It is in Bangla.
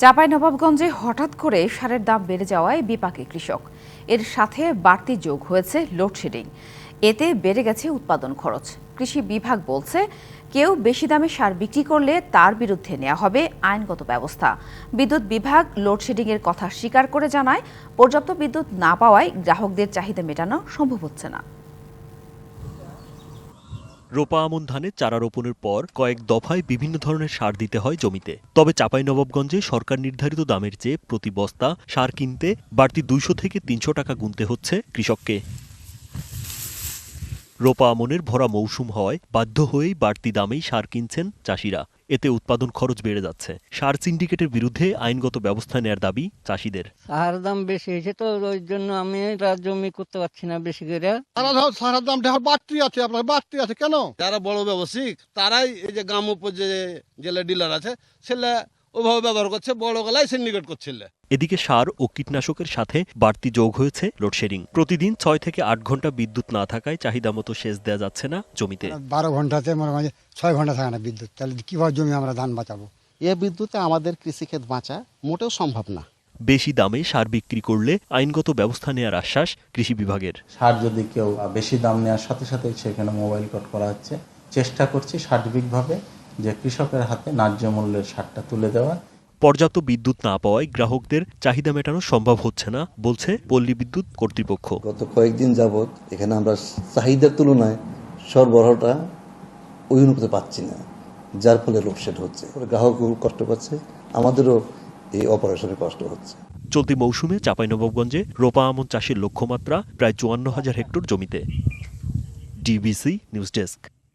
চাঁপাইনবাবগঞ্জে হঠাৎ করে সারের দাম বেড়ে যাওয়ায় বিপাকে কৃষক। এর সাথে বাড়তি যোগ হয়েছে লোডশেডিং। এতে বেড়ে গেছে উৎপাদন খরচ। কৃষি বিভাগ বলছে, কেউ বেশি দামে সার বিক্রি করলে তার বিরুদ্ধে নেওয়া হবে আইনগত ব্যবস্থা। বিদ্যুৎ বিভাগ লোডশেডিংয়ের কথা স্বীকার করে জানায়, পর্যাপ্ত বিদ্যুৎ না পাওয়ায় গ্রাহকদের চাহিদা মেটানো সম্ভব হচ্ছে না। রোপা আমন ধানের চারা রোপণের পর কয়েক দফায় বিভিন্ন ধরনের সার দিতে হয় জমিতে। তবে চাঁপাইনবাবগঞ্জে সরকার নির্ধারিত দামের চেয়ে প্রতি বস্তা সার কিনতে বাড়তি দুইশো থেকে তিনশো টাকা গুনতে হচ্ছে কৃষককে। রোপা আমনের ভরা মৌসুম হওয়ায় বাধ্য হয়েই বাড়তি দামেই সার কিনছেন চাষিরা। এতে উৎপাদন খরচ বেড়ে যাচ্ছে। সার সিন্ডিকেটের বিরুদ্ধে আইনগত ব্যবস্থা নেয়ার দাবি চাষিদের। সার দাম বেশি হয়েছে তো ওই জন্য আমি জমি করতে পারছি না বেশি করে। সারের ধর সারার দামটা এখন বাড়তি আছে আপনার বাড়তি আছে কেন? যারা বড় ব্যবসায়িক তারাই এই যে গ্রাম উপর যে জেলা ডিলার আছে সেটা ওভাবে ব্যবহার করছে বড় গলায় সিন্ডিকেট করছিল। এদিকে সার ও কীটনাশকের সাথে বাড়তি যোগ হয়েছে লোডশেডিং প্রতিদিন ছয় থেকে আট ঘণ্টা বিদ্যুৎ না থাকায় চাহিদা মতো সেচ দেওয়া যাচ্ছে না জমিতে। বারো ঘন্টাতে মনে হয় ছয় ঘণ্টা থাকে না বিদ্যুৎ। তাহলে কীভাবে জমি আমরা ধান বাঁচাবো? এ বিদ্যুতে আমাদের কৃষিক্ষেত বাঁচা মোটেও সম্ভব না। বেশি দামে সার বিক্রি করলে আইনগত ব্যবস্থা নেওয়ার আশ্বাস কৃষি বিভাগের। সার যদি কেউ বেশি দাম নেওয়ার সাথে সাথে সেখানে মোবাইল কোড করা হচ্ছে। চেষ্টা করছি সার্বিকভাবে যে কৃষকের হাতে ন্যায্য মূল্যের সারটা তুলে দেওয়া। পর্যাপ্ত বিদ্যুৎ না পাওয়ায় গ্রাহকদের চাহিদা মেটানো সম্ভব হচ্ছে না বলছে পল্লী বিদ্যুৎ কর্তৃপক্ষ। গত কয়েকদিন যাবৎ এখানে আমরা চাহিদার তুলনায় সরবরাহটা ওই অনুপাতে পাচ্ছি না যার ফলে লোডশেড হচ্ছে। গ্রাহকও কষ্ট পাচ্ছে আমাদেরও এই অপারেশনে কষ্ট হচ্ছে। চলতি মৌসুমে চাঁপাইনবাবগঞ্জে রোপা আমন চাষের লক্ষ্যমাত্রা প্রায় চুয়ান্ন হাজার হেক্টর জমিতে। DBC news desk.